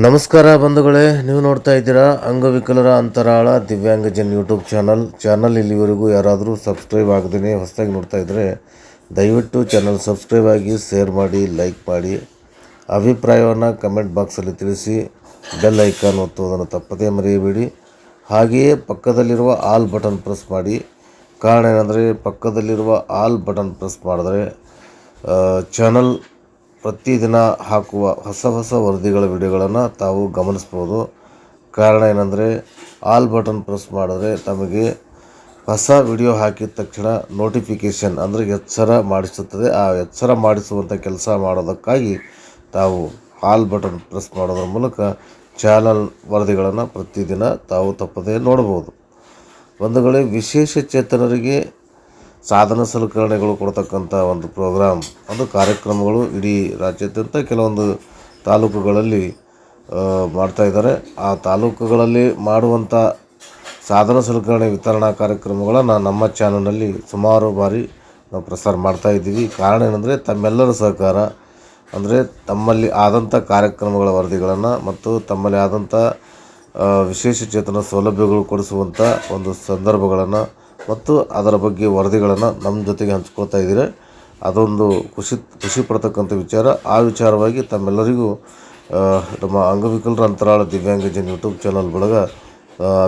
ನಮಸ್ಕಾರ ಬಂಧುಗಳೇ, ನೀವು ನೋಡ್ತಾ ಇದ್ದೀರಾ ಅಂಗವಿಕಲರ ಅಂತರಾಳ ದಿವ್ಯಾಂಗಜನ್ ಯೂಟ್ಯೂಬ್ ಚಾನಲ್. ಚಾನಲ್ ಇಲ್ಲಿವರೆಗೂ ಯಾರಾದರೂ ಸಬ್ಸ್ಕ್ರೈಬ್ ಆಗದೇ ಹೊಸದಾಗಿ ನೋಡ್ತಾ ಇದ್ದರೆ ದಯವಿಟ್ಟು ಚಾನಲ್ ಸಬ್ಸ್ಕ್ರೈಬ್ ಆಗಿ, ಶೇರ್ ಮಾಡಿ, ಲೈಕ್ ಮಾಡಿ. ಅಭಿಪ್ರಾಯವನ್ನು ಕಮೆಂಟ್ ಬಾಕ್ಸಲ್ಲಿ ತಿಳಿಸಿ, ಬೆಲ್ ಐಕಾನ್ ಒತ್ತುವುದನ್ನು ತಪ್ಪದೇ ಮರೆಯಬೇಡಿ. ಹಾಗೆಯೇ ಪಕ್ಕದಲ್ಲಿರುವ ಆಲ್ ಬಟನ್ ಪ್ರೆಸ್ ಮಾಡಿ. ಕಾರಣ ಏನಂದರೆ, ಪಕ್ಕದಲ್ಲಿರುವ ಆಲ್ ಬಟನ್ ಪ್ರೆಸ್ ಮಾಡಿದ್ರೆ ಚಾನಲ್ ಪ್ರತಿದಿನ ಹಾಕುವ ಹೊಸ ಹೊಸ ವರದಿಗಳ ವಿಡಿಯೋಗಳನ್ನು ತಾವು ಗಮನಿಸ್ಬೋದು. ಕಾರಣ ಏನಂದರೆ, ಆಲ್ ಬಟನ್ ಪ್ರೆಸ್ ಮಾಡಿದ್ರೆ ತಮಗೆ ಹೊಸ ವಿಡಿಯೋ ಹಾಕಿದ ತಕ್ಷಣ ನೋಟಿಫಿಕೇಷನ್ ಅಂದರೆ ಎಚ್ಚರ ಮಾಡಿಸುತ್ತದೆ. ಆ ಎಚ್ಚರ ಮಾಡಿಸುವಂಥ ಕೆಲಸ ಮಾಡೋದಕ್ಕಾಗಿ ತಾವು ಆಲ್ ಬಟನ್ ಪ್ರೆಸ್ ಮಾಡೋದ್ರ ಮೂಲಕ ಚಾನಲ್ ವರದಿಗಳನ್ನು ಪ್ರತಿದಿನ ತಾವು ತಪ್ಪದೇ ನೋಡ್ಬೋದು ಬಂಧುಗಳೇ, ವಿಶೇಷ ಚೇತನರಿಗೆ ಸಾಧನ ಸಲಕರಣೆಗಳು ಕೊಡ್ತಕ್ಕಂಥ ಒಂದು ಪ್ರೋಗ್ರಾಮ್ ಅದು ಕಾರ್ಯಕ್ರಮಗಳು ಇಡೀ ರಾಜ್ಯಾದ್ಯಂತ ಕೆಲವೊಂದು ತಾಲೂಕುಗಳಲ್ಲಿ ಮಾಡ್ತಾ ಇದ್ದಾರೆ. ಆ ತಾಲೂಕುಗಳಲ್ಲಿ ಮಾಡುವಂಥ ಸಾಧನ ಸಲಕರಣೆ ವಿತರಣಾ ಕಾರ್ಯಕ್ರಮಗಳನ್ನು ನಮ್ಮ ಚಾನಲ್ನಲ್ಲಿ ಸುಮಾರು ಬಾರಿ ನಾವು ಪ್ರಸಾರ ಮಾಡ್ತಾ ಇದ್ದೀವಿ. ಕಾರಣ ಏನಂದರೆ, ತಮ್ಮೆಲ್ಲರ ಸಹಕಾರ, ಅಂದರೆ ತಮ್ಮಲ್ಲಿ ಆದಂಥ ಕಾರ್ಯಕ್ರಮಗಳ ವರದಿಗಳನ್ನು ಮತ್ತು ತಮ್ಮಲ್ಲಿ ಆದಂಥ ವಿಶೇಷ ಚೇತನ ಸೌಲಭ್ಯಗಳು ಕೊಡಿಸುವಂಥ ಒಂದು ಸಂದರ್ಭಗಳನ್ನು ಮತ್ತು ಅದರ ಬಗ್ಗೆ ವರದಿಗಳನ್ನು ನಮ್ಮ ಜೊತೆಗೆ ಹಂಚ್ಕೊಳ್ತಾ ಇದ್ದೀರ? ಅದೊಂದು ಖುಷಿ ಖುಷಿ ಪಡ್ತಕ್ಕಂಥ ವಿಚಾರ. ಆ ವಿಚಾರವಾಗಿ ತಮ್ಮೆಲ್ಲರಿಗೂ ನಮ್ಮ ಅಂಗವಿಕಲರ ಅಂತರಾಳ ದಿವ್ಯಾಂಗಜನ್ ಯೂಟ್ಯೂಬ್ ಚಾನಲ್ ಬಳಗ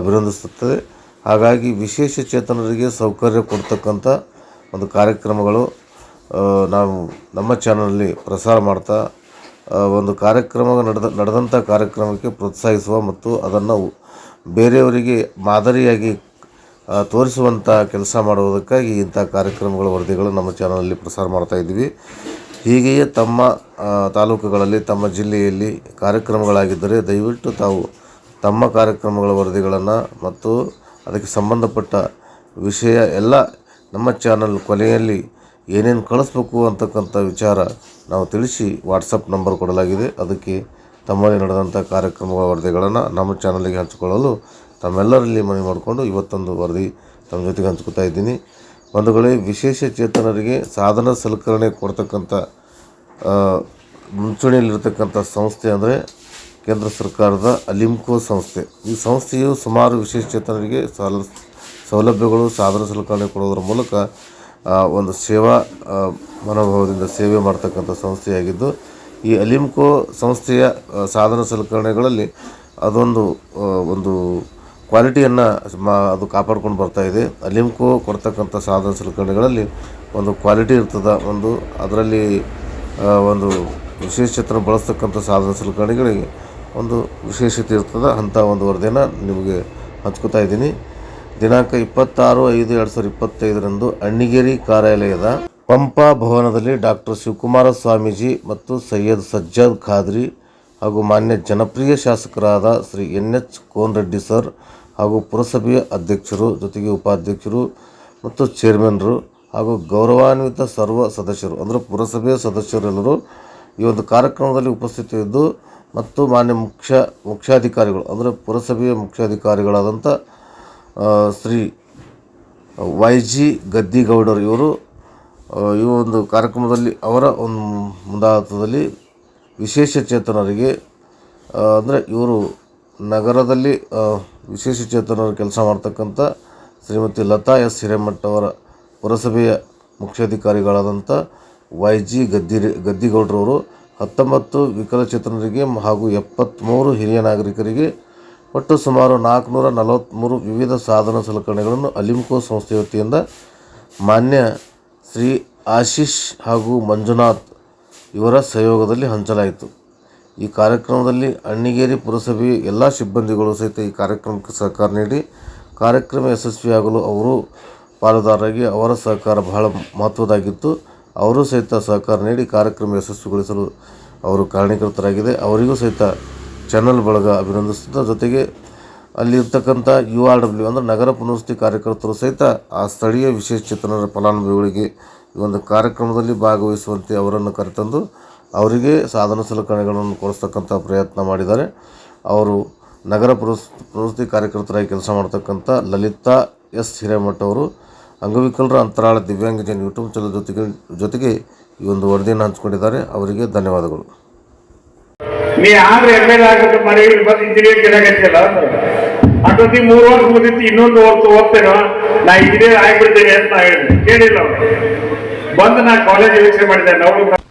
ಅಭಿನಂದಿಸುತ್ತದೆ. ಹಾಗಾಗಿ ವಿಶೇಷ ಚೇತನರಿಗೆ ಸೌಕರ್ಯ ಕೊಡ್ತಕ್ಕಂಥ ಒಂದು ಕಾರ್ಯಕ್ರಮಗಳು ನಾವು ನಮ್ಮ ಚಾನಲಲ್ಲಿ ಪ್ರಸಾರ ಮಾಡ್ತಾ ಒಂದು ಕಾರ್ಯಕ್ರಮ ನಡೆದ, ನಡೆದಂಥ ಕಾರ್ಯಕ್ರಮಕ್ಕೆ ಪ್ರೋತ್ಸಾಹಿಸುವ ಮತ್ತು ಅದನ್ನು ಬೇರೆಯವರಿಗೆ ಮಾದರಿಯಾಗಿ ತೋರಿಸುವಂಥ ಕೆಲಸ ಮಾಡುವುದಕ್ಕಾಗಿ ಇಂಥ ಕಾರ್ಯಕ್ರಮಗಳ ವರದಿಗಳು ನಮ್ಮ ಚಾನಲಲ್ಲಿ ಪ್ರಸಾರ ಮಾಡ್ತಾ ಇದ್ದೀವಿ. ಹೀಗೆಯೇ ತಮ್ಮ ತಾಲೂಕುಗಳಲ್ಲಿ, ತಮ್ಮ ಜಿಲ್ಲೆಯಲ್ಲಿ ಕಾರ್ಯಕ್ರಮಗಳಾಗಿದ್ದರೆ ದಯವಿಟ್ಟು ತಾವು ತಮ್ಮ ಕಾರ್ಯಕ್ರಮಗಳ ವರದಿಗಳನ್ನು ಮತ್ತು ಅದಕ್ಕೆ ಸಂಬಂಧಪಟ್ಟ ವಿಷಯ ಎಲ್ಲ ನಮ್ಮ ಚಾನಲ್ ಕೊನೆಯಲ್ಲಿ ಏನೇನು ಕಳಿಸ್ಬೇಕು ಅಂತಕ್ಕಂಥ ವಿಚಾರ ನಾವು ತಿಳಿಸಿ ವಾಟ್ಸಪ್ ನಂಬರ್ ಕೊಡಲಾಗಿದೆ. ಅದಕ್ಕೆ ತಮ್ಮಲ್ಲಿ ನಡೆದಂಥ ಕಾರ್ಯಕ್ರಮಗಳ ವರದಿಗಳನ್ನು ನಮ್ಮ ಚಾನಲಿಗೆ ಹಂಚಿಕೊಳ್ಳಲು ತಮ್ಮೆಲ್ಲರಲ್ಲಿ ಮನವಿ ಮಾಡಿಕೊಂಡು ಇವತ್ತೊಂದು ವರದಿ ತಮ್ಮ ಜೊತೆಗೆ ಹಂಚ್ಕೊತಾ ಇದ್ದೀನಿ. ಬಂಧುಗಳೇ, ವಿಶೇಷ ಚೇತನರಿಗೆ ಸಾಧನ ಸಲಕರಣೆ ಕೊಡ್ತಕ್ಕಂಥ ಮುಂಚೂಣಿಯಲ್ಲಿರ್ತಕ್ಕಂಥ ಸಂಸ್ಥೆ ಅಂದರೆ ಕೇಂದ್ರ ಸರ್ಕಾರದ ಅಲಿಮ್ಕೋ ಸಂಸ್ಥೆ. ಈ ಸಂಸ್ಥೆಯು ಸುಮಾರು ವಿಶೇಷ ಚೇತನರಿಗೆ ಸಾಲ, ಸೌಲಭ್ಯಗಳು, ಸಾಧನ ಸಲಕರಣೆ ಕೊಡೋದ್ರ ಮೂಲಕ ಒಂದು ಸೇವಾ ಮನೋಭಾವದಿಂದ ಸೇವೆ ಮಾಡ್ತಕ್ಕಂಥ ಸಂಸ್ಥೆಯಾಗಿದ್ದು, ಈ ಅಲಿಮ್ಕೋ ಸಂಸ್ಥೆಯ ಸಾಧನ ಸಲಕರಣೆಗಳಲ್ಲಿ ಅದೊಂದು ಒಂದು ಕ್ವಾಲಿಟಿಯನ್ನು ಮಾ, ಅದು ಕಾಪಾಡ್ಕೊಂಡು ಬರ್ತಾ ಇದೆ. ಅಲಿಮ್ಕೋ ಕೊಡ್ತಕ್ಕಂಥ ಸಾಧನ ಸಲಕರಣೆಗಳಲ್ಲಿ ಒಂದು ಕ್ವಾಲಿಟಿ ಇರ್ತದೆ, ಒಂದು ಅದರಲ್ಲಿ ಒಂದು ವಿಶೇಷತೆ ಬಳಸ್ತಕ್ಕಂಥ ಸಾಧನ ಸಲಕರಣೆಗಳಿಗೆ ಒಂದು ವಿಶೇಷತೆ ಇರ್ತದೆ. ಅಂಥ ಒಂದು ವರದಿಯನ್ನು ನಿಮಗೆ ಹಂಚ್ಕೋತಾ ಇದ್ದೀನಿ. ದಿನಾಂಕ ಇಪ್ಪತ್ತಾರು ಐದು ಎರಡು ಸಾವಿರದ ಇಪ್ಪತ್ತೈದರಂದು ಅಣ್ಣಿಗೇರಿ ಕಾರ್ಯಾಲಯದ ಪಂಪಾ ಭವನದಲ್ಲಿ ಡಾಕ್ಟರ್ ಶಿವಕುಮಾರ ಸ್ವಾಮೀಜಿ ಮತ್ತು ಸೈಯದ್ ಸಜ್ಜಾದ್ ಖಾದ್ರಿ ಹಾಗೂ ಮಾನ್ಯ ಜನಪ್ರಿಯ ಶಾಸಕರಾದ Shri N H Konareddy sir ಹಾಗೂ ಪುರಸಭೆಯ ಅಧ್ಯಕ್ಷರು, ಜೊತೆಗೆ ಉಪಾಧ್ಯಕ್ಷರು ಮತ್ತು ಚೇರ್ಮನ್ರು ಹಾಗೂ ಗೌರವಾನ್ವಿತ ಸರ್ವ ಸದಸ್ಯರು, ಅಂದರೆ ಪುರಸಭೆಯ ಸದಸ್ಯರೆಲ್ಲರೂ ಈ ಒಂದು ಕಾರ್ಯಕ್ರಮದಲ್ಲಿ ಉಪಸ್ಥಿತರಿದ್ದು ಮತ್ತು ಮಾನ್ಯ ಮುಖ್ಯ, ಮುಖ್ಯಾಧಿಕಾರಿಗಳು, ಅಂದರೆ ಪುರಸಭೆಯ ಮುಖ್ಯಾಧಿಕಾರಿಗಳಾದಂಥ ಶ್ರೀ ವೈ ಜಿ ಗದ್ದಿಗೌಡರು ಇವರು ಈ ಒಂದು ಕಾರ್ಯಕ್ರಮದಲ್ಲಿ ಅವರ ಒಂದು ಮುಂದಾಳತ್ವದಲ್ಲಿ ವಿಶೇಷ ಚೇತನರಿಗೆ ಅಂದರೆ ಇವರು ನಗರದಲ್ಲಿ ವಿಶೇಷ ಚೇತನರು ಕೆಲಸ ಮಾಡ್ತಕ್ಕಂಥ ಶ್ರೀಮತಿ ಲತಾ ಎಸ್ ಹಿರೇಮಠ್ ಅವರ ಪುರಸಭೆಯ ಮುಖ್ಯಾಧಿಕಾರಿಗಳಾದಂಥ ವೈ ಜಿ ಗದ್ದಿ ಗದ್ದಿಗೌಡ್ರವರು ಹತ್ತೊಂಬತ್ತು ವಿಕಲಚೇತನರಿಗೆ ಹಾಗೂ ಎಪ್ಪತ್ತ್ಮೂರು ಹಿರಿಯ ನಾಗರಿಕರಿಗೆ ಒಟ್ಟು ಸುಮಾರು ನಾಲ್ಕುನೂರ ನಲವತ್ತ್ಮೂರು ವಿವಿಧ ಸಾಧನ ಸಲಕರಣೆಗಳನ್ನು ಅಲಿಮ್ಕೋ ಸಂಸ್ಥೆ ವತಿಯಿಂದ ಮಾನ್ಯ ಶ್ರೀ ಆಶೀಶ್ ಹಾಗೂ ಮಂಜುನಾಥ್ ಇವರ ಸಹಯೋಗದಲ್ಲಿ ಹಂಚಲಾಯಿತು. ಈ ಕಾರ್ಯಕ್ರಮದಲ್ಲಿ ಅಣ್ಣಿಗೇರಿ ಪುರಸಭೆಯ ಎಲ್ಲ ಸಿಬ್ಬಂದಿಗಳು ಸಹಿತ ಈ ಕಾರ್ಯಕ್ರಮಕ್ಕೆ ಸಹಕಾರ ನೀಡಿ, ಕಾರ್ಯಕ್ರಮ ಯಶಸ್ವಿಯಾಗಲು ಅವರು ಪಾಲುದಾರರಾಗಿ ಅವರ ಸಹಕಾರ ಬಹಳ ಮಹತ್ವದಾಗಿತ್ತು ಅವರು ಸಹಿತ ಸಹಕಾರ ನೀಡಿ ಕಾರ್ಯಕ್ರಮ ಯಶಸ್ವಿಗೊಳಿಸಲು ಅವರು ಕಾರಣೀಕರ್ತರಾಗಿದೆ ಅವರಿಗೂ ಸಹಿತ ಚಾನಲ್ ಬಳಗ ಅಭಿನಂದಿಸುತ್ತಾ, ಜೊತೆಗೆ ಅಲ್ಲಿರ್ತಕ್ಕಂಥ ಯು ಆರ್ ಡಬ್ಲ್ಯೂ ಅಂದರೆ ನಗರ ಪುನರ್ವಸತಿ ಕಾರ್ಯಕರ್ತರು ಸಹಿತ ಆ ಸ್ಥಳೀಯ ವಿಶೇಷ ಚೇತನರ ಫಲಾನುಭವಿಗಳಿಗೆ ಈ ಒಂದು ಕಾರ್ಯಕ್ರಮದಲ್ಲಿ ಭಾಗವಹಿಸುವಂತೆ ಅವರನ್ನು ಕರೆತಂದು ಅವರಿಗೆ ಸಾಧನ ಸಲಕರಣೆಗಳನ್ನು ಕೊಡಿಸ್ತಕ್ಕಂಥ ಪ್ರಯತ್ನ ಮಾಡಿದ್ದಾರೆ. ಅವರು ನಗರ ಪ್ರವೃತ್ತಿ ಕಾರ್ಯಕರ್ತರಾಗಿ ಕೆಲಸ ಮಾಡ್ತಕ್ಕಂಥ ಲಲಿತಾ ಎಸ್ ಹಿರೇಮಠ್ ಅವರು ಅಂಗವಿಕಲರ ಅಂತರಾಳ ದಿವ್ಯಾಂಗಜನ್ ಯೂಟ್ಯೂಬ್ ಚಾನಲ್ ಜೊತೆಗೆ ಜೊತೆಗೆ ಈ ಒಂದು ವರದಿಯನ್ನು ಹಂಚಿಕೊಂಡಿದ್ದಾರೆ. ಅವರಿಗೆ ಧನ್ಯವಾದಗಳು. ನೀ ಆದ್ರೆ ಎಂ ಎಲ್ ಇಲ್ಲಿ ಬಂದು ಇಂಜಿನಿಯರ್ ಕೇಳಾಗತ್ತಿಲ್ಲ ಅಟೊತ್ತಿ ಮೂರು ವರ್ಷ ಇನ್ನೊಂದು ವರ್ಷ ಓದ್ತೇನೋ? ನಾ ಇಂಜಿನಿಯರ್ ಆಗಿಬಿಡ್ತೇನೆ ಅಂತ ಹೇಳಿದೆ ಕೇಳಿಲ್ಲ ಬಂದು ನಾ ಕಾಲೇಜ್ ವೀಕ್ಷಣೆ ಮಾಡಿದ್ದೆ ನಾವು